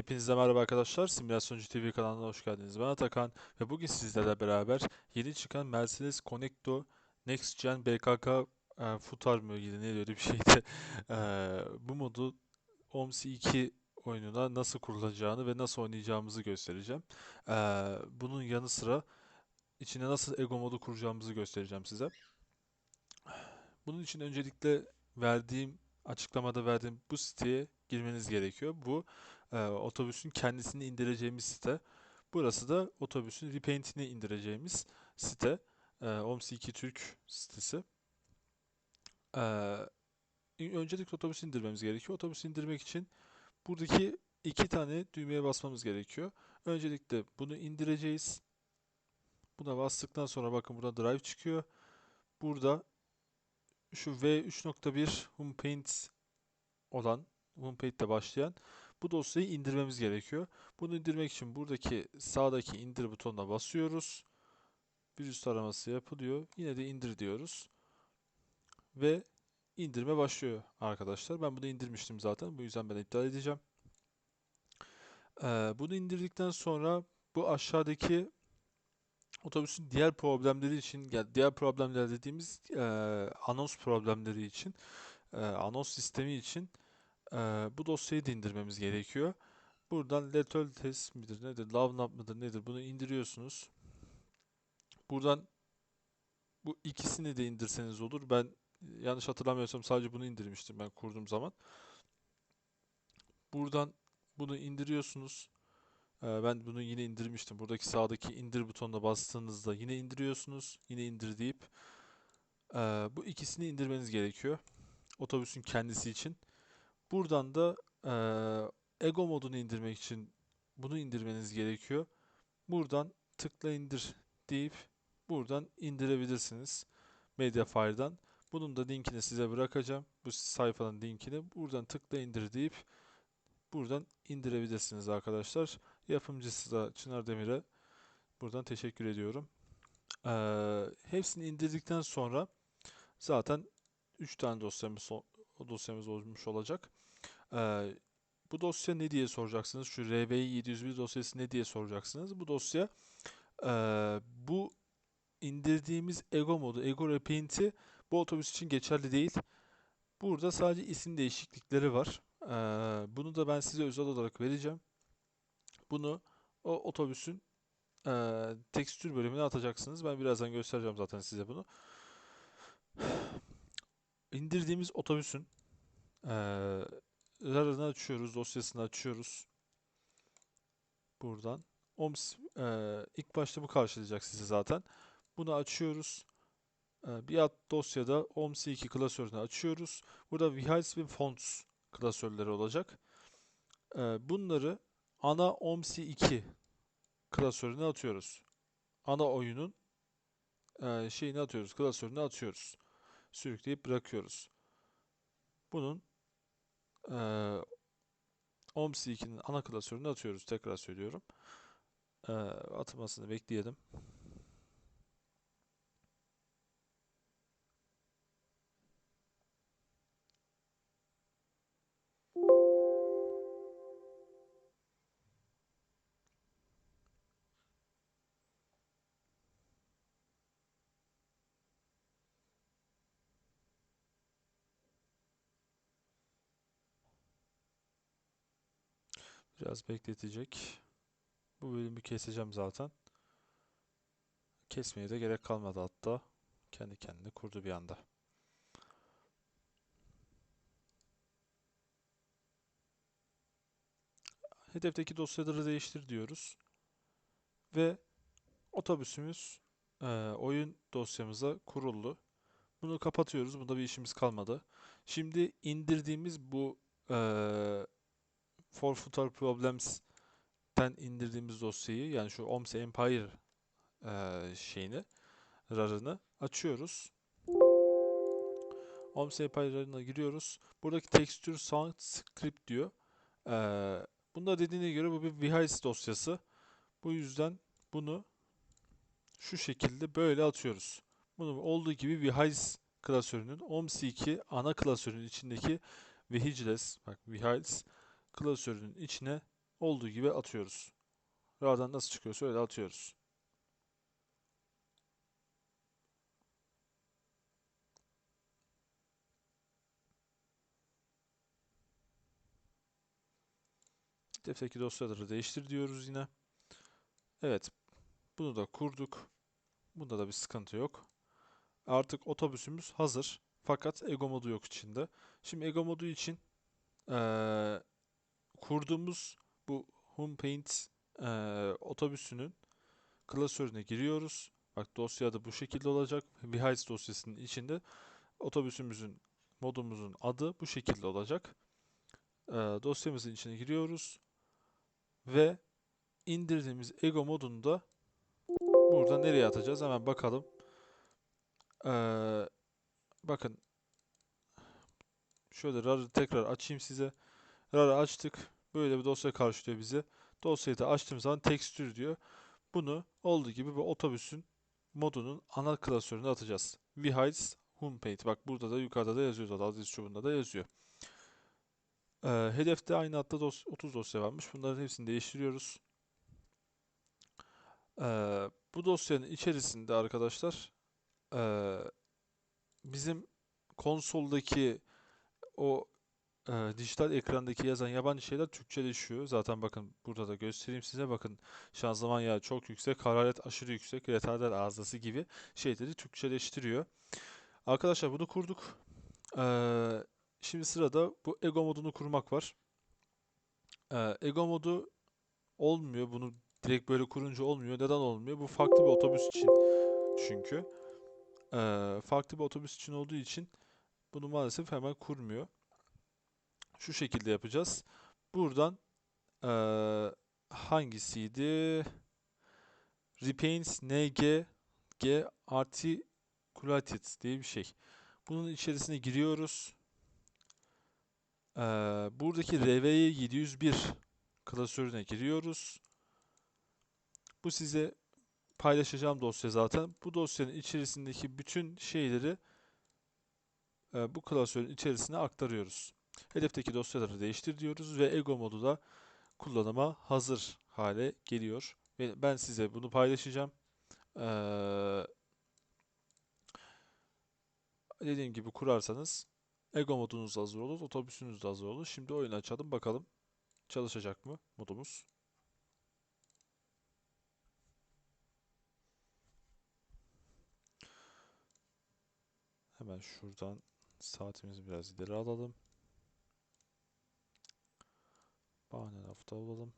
Hepinize merhaba arkadaşlar. Simülasyoncu TV kanalına hoş geldiniz. Ben Atakan ve bugün sizlerle beraber yeni çıkan Mercedes Conecto Next Gen BKK e, Futar mı ilgili ne öyle bir şeydi. E, bu modu OMSI 2 oyununa nasıl kurulacağını ve nasıl oynayacağımızı göstereceğim. E, bunun yanı sıra içine nasıl Ego modu kuracağımızı göstereceğim size. Bunun için öncelikle verdiğim açıklamada verdiğim bu siteye girmeniz gerekiyor. Bu e, otobüsün kendisini indireceğimiz site. Burası da otobüsün repaint'ini indireceğimiz site. E, OMS2 Türk sitesi. E, öncelikle otobüsü indirmemiz gerekiyor. Otobüsü indirmek için buradaki iki tane düğmeye basmamız gerekiyor. Öncelikle bunu indireceğiz. Buna bastıktan sonra bakın burada drive çıkıyor. Burada şu V3.1 HomePaint olan HomePaint'te başlayan bu dosyayı indirmemiz gerekiyor. Bunu indirmek için buradaki sağdaki indir butonuna basıyoruz. Virüs taraması yapılıyor. Yine de indir diyoruz. Ve indirme başlıyor arkadaşlar. Ben bunu indirmiştim zaten. Bu yüzden ben iptal edeceğim. Ee, bunu indirdikten sonra bu aşağıdaki otobüsün diğer problemleri için, yani diğer problemler dediğimiz e, anons problemleri için, e, anons sistemi için e, bu dosyayı da indirmemiz gerekiyor. Buradan Letol test midir nedir, Lovenap mıdır nedir bunu indiriyorsunuz. Buradan bu ikisini de indirseniz olur. Ben yanlış hatırlamıyorsam sadece bunu indirmiştim ben kurduğum zaman. Buradan bunu indiriyorsunuz. Ben bunu yine indirmiştim. Buradaki sağdaki indir butonuna bastığınızda yine indiriyorsunuz. Yine indir deyip bu ikisini indirmeniz gerekiyor. Otobüsün kendisi için. Buradan da e, Ego modunu indirmek için bunu indirmeniz gerekiyor. Buradan tıkla indir deyip buradan indirebilirsiniz Mediafire'dan. Bunun da linkini size bırakacağım. Bu sayfanın linkini. Buradan tıkla indir deyip buradan indirebilirsiniz arkadaşlar. Yapımcısı da Çınar Demir'e buradan teşekkür ediyorum. Ee, hepsini indirdikten sonra zaten 3 tane dosyamız dosyamız olmuş olacak. Ee, bu dosya ne diye soracaksınız? Şu RVI 701 dosyası ne diye soracaksınız? Bu dosya e, bu indirdiğimiz Ego modu, Ego Repaint'i bu otobüs için geçerli değil. Burada sadece isim değişiklikleri var. Ee, bunu da ben size özel olarak vereceğim. Bunu o otobüsün e, tekstür bölümüne atacaksınız. Ben birazdan göstereceğim zaten size bunu. İndirdiğimiz otobüsün e, RAR'ını açıyoruz, dosyasını açıyoruz. Buradan. OMS e, ilk başta bu karşılayacak sizi zaten. Bunu açıyoruz. E, bir alt dosyada OMS2 klasörünü açıyoruz. Burada Vehicles ve Fonts klasörleri olacak. E, bunları ana OMSI2 klasörüne atıyoruz. Ana oyunun e, şeyini atıyoruz, klasörünü atıyoruz. Sürükleyip bırakıyoruz. Bunun e, OMSI2'nin ana klasörünü atıyoruz. Tekrar söylüyorum. E, atmasını bekleyelim. Biraz bekletecek. Bu bölümü keseceğim zaten. Kesmeye de gerek kalmadı hatta. Kendi kendine kurdu bir anda. Hedefteki dosyaları değiştir diyoruz. Ve otobüsümüz e, oyun dosyamıza kuruldu. Bunu kapatıyoruz. Bunda bir işimiz kalmadı. Şimdi indirdiğimiz bu e, For Footer Problems'ten indirdiğimiz dosyayı yani şu OMS Empire e, şeyini RAR'ını açıyoruz. OMS Empire RAR'ına giriyoruz. Buradaki Texture Sound Script diyor. E, bunda dediğine göre bu bir VHS dosyası. Bu yüzden bunu şu şekilde böyle atıyoruz. Bunu olduğu gibi VHS klasörünün OMS2 ana klasörünün içindeki Vehicles, bak Vehicles klasörünün içine olduğu gibi atıyoruz. RAR'dan nasıl çıkıyorsa öyle atıyoruz. Defteki dosyaları değiştir diyoruz yine. Evet. Bunu da kurduk. Bunda da bir sıkıntı yok. Artık otobüsümüz hazır. Fakat ego modu yok içinde. Şimdi ego modu için eee, kurduğumuz bu HomePaint eee otobüsünün klasörüne giriyoruz. Bak dosya da bu şekilde olacak. Behind dosyasının içinde otobüsümüzün modumuzun adı bu şekilde olacak. Eee, dosyamızın içine giriyoruz ve indirdiğimiz ego modunu da burada nereye atacağız? Hemen bakalım. Eee, bakın şöyle RAR'ı tekrar açayım size. RAR'ı açtık. Böyle bir dosya karşılıyor bize. Dosyayı da açtığım zaman tekstür diyor. Bunu olduğu gibi bu otobüsün modunun ana klasörüne atacağız. Behind Homepage. Bak burada da yukarıda da yazıyor zaten. Aziz çubuğunda da yazıyor. Ee, hedefte aynı adda dos 30 dosya varmış. Bunların hepsini değiştiriyoruz. Ee, bu dosyanın içerisinde arkadaşlar ee, bizim konsoldaki o e, dijital ekrandaki yazan yabancı şeyler Türkçeleşiyor. Zaten bakın burada da göstereyim size. Bakın şanzıman yağı çok yüksek, hararet aşırı yüksek, retarder arızası gibi şeyleri Türkçeleştiriyor. Arkadaşlar bunu kurduk. Ee, şimdi sırada bu ego modunu kurmak var. Ee, ego modu olmuyor. Bunu direkt böyle kurunca olmuyor. Neden olmuyor? Bu farklı bir otobüs için çünkü. Ee, farklı bir otobüs için olduğu için bunu maalesef hemen kurmuyor. Şu şekilde yapacağız. Buradan eee, hangisiydi? Repaints NG G Articulated diye bir şey. Bunun içerisine giriyoruz. Eee, buradaki RVY 701 klasörüne giriyoruz. Bu size paylaşacağım dosya zaten. Bu dosyanın içerisindeki bütün şeyleri e, bu klasörün içerisine aktarıyoruz. Hedefteki dosyaları değiştir diyoruz ve ego modu da kullanıma hazır hale geliyor. Ve ben size bunu paylaşacağım. Ee, dediğim gibi kurarsanız ego modunuz da hazır olur, otobüsünüz de hazır olur. Şimdi oyunu açalım bakalım çalışacak mı modumuz. Hemen şuradan saatimizi biraz ileri alalım. Bahane hafta olalım.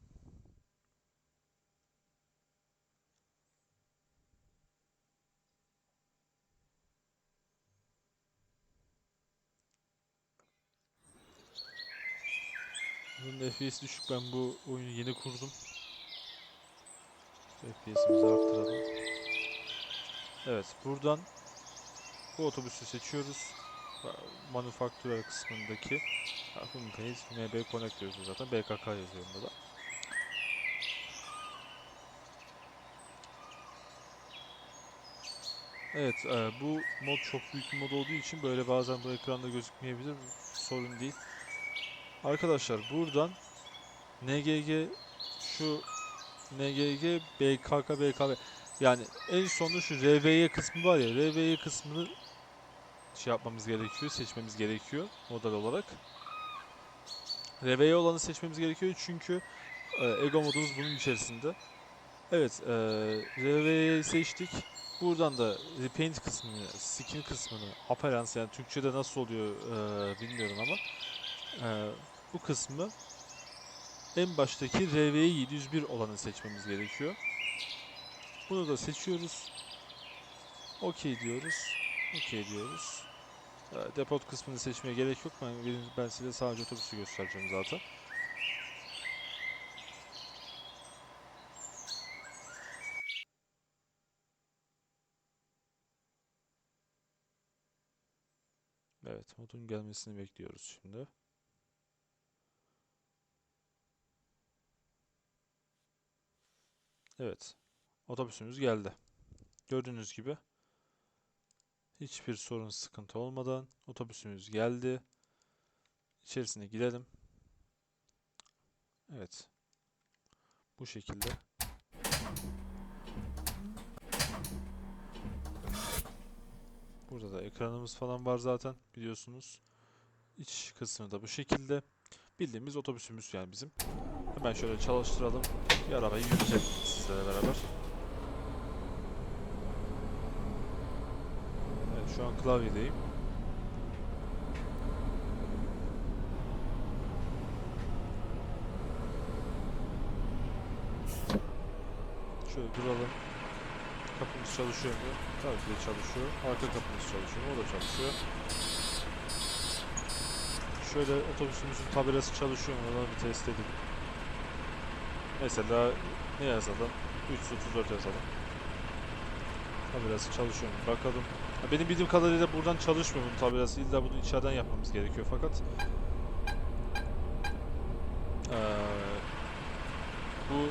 Bunun FPS düşük. Ben bu oyunu yeni kurdum. FPS'imizi arttıralım. Evet, buradan bu otobüsü seçiyoruz. Manufacturer kısmındaki Homepage MB Connect yazıyor zaten. BKK yazıyor bunda da. Evet, e, bu mod çok büyük bir mod olduğu için böyle bazen bu ekranda gözükmeyebilir. Sorun değil. Arkadaşlar buradan NGG şu NGG BKK BKB yani en sonunda şu RVY kısmı var ya RVY kısmını şey yapmamız gerekiyor, seçmemiz gerekiyor model olarak. RVY olanı seçmemiz gerekiyor çünkü e, ego modumuz bunun içerisinde. Evet, e, seçtik. Buradan da repaint kısmını, skin kısmını, appearance yani Türkçe'de nasıl oluyor e, bilmiyorum ama e, bu kısmı en baştaki RVY 701 olanı seçmemiz gerekiyor. Bunu da seçiyoruz. OK diyoruz. OK diyoruz. E, depot kısmını seçmeye gerek yok. Ben, ben size sadece otobüsü göstereceğim zaten. Evet, modun gelmesini bekliyoruz şimdi. Evet, otobüsümüz geldi. Gördüğünüz gibi hiçbir sorun sıkıntı olmadan otobüsümüz geldi. İçerisine girelim. Evet. Bu şekilde. Burada da ekranımız falan var zaten biliyorsunuz. İç kısmı da bu şekilde. Bildiğimiz otobüsümüz yani bizim. Hemen şöyle çalıştıralım. Bir arabayı yürütelim sizlerle beraber. Şu an klavyedeyim. Şöyle duralım. Kapımız çalışıyor mu? Tabii ki çalışıyor. Arka kapımız çalışıyor? O da çalışıyor. Şöyle otobüsümüzün tabelası çalışıyor mu? Onu bir test edelim. Mesela ne yazalım? 334 yazalım. Tabelası çalışıyor mu? Bakalım. Benim bildiğim kadarıyla buradan çalışmıyor bunun tabelası. İlla bunu içeriden yapmamız gerekiyor fakat. Eee, bu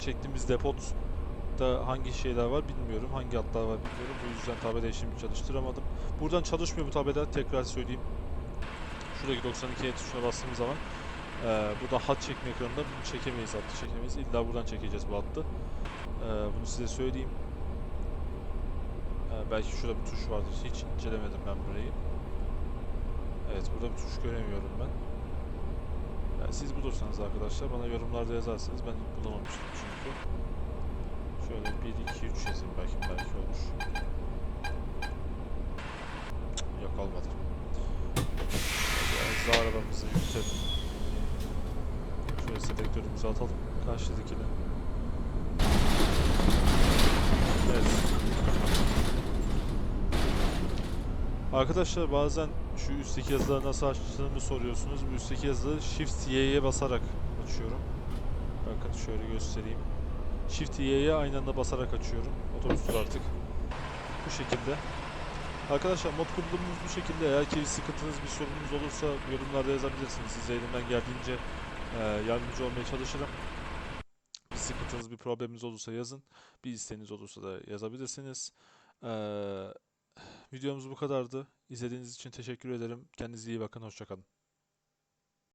çektiğimiz depoda hangi şeyler var bilmiyorum. Hangi hatlar var bilmiyorum. Bu yüzden tabelayı şimdi çalıştıramadım. Buradan çalışmıyor bu tabela. Tekrar söyleyeyim. Şuradaki 92 tuşuna bastığımız zaman eee burada hat çekme ekranında bunu çekemeyiz hattı çekemeyiz. İlla buradan çekeceğiz bu hattı. Eee, bunu size söyleyeyim. Eee, belki şurada bir tuş vardır. Hiç incelemedim ben burayı. Evet burada bir tuş göremiyorum ben. Yani siz bulursanız arkadaşlar bana yorumlarda yazarsınız. Ben bulamamıştım çünkü. Şöyle 1, 2, 3 yazayım belki belki olur. Yok olmadı. Biraz daha arabamızı yürütelim. Şöyle selektörümüzü atalım. Karşıdakine. Evet. Arkadaşlar bazen şu üstteki yazıları nasıl açtığımı soruyorsunuz. Bu üstteki yazıları Shift Y'ye basarak açıyorum. Bakın şöyle göstereyim. Shift Y'ye aynı anda basarak açıyorum. Otobüs artık. Bu şekilde. Arkadaşlar mod kurulumumuz bu şekilde. Eğer ki bir sıkıntınız, bir sorunuz olursa yorumlarda yazabilirsiniz. Size elimden geldiğince e, yardımcı olmaya çalışırım. Bir sıkıntınız, bir probleminiz olursa yazın. Bir isteğiniz olursa da yazabilirsiniz. Eee Videomuz bu kadardı. İzlediğiniz için teşekkür ederim. Kendinize iyi bakın. Hoşça kalın.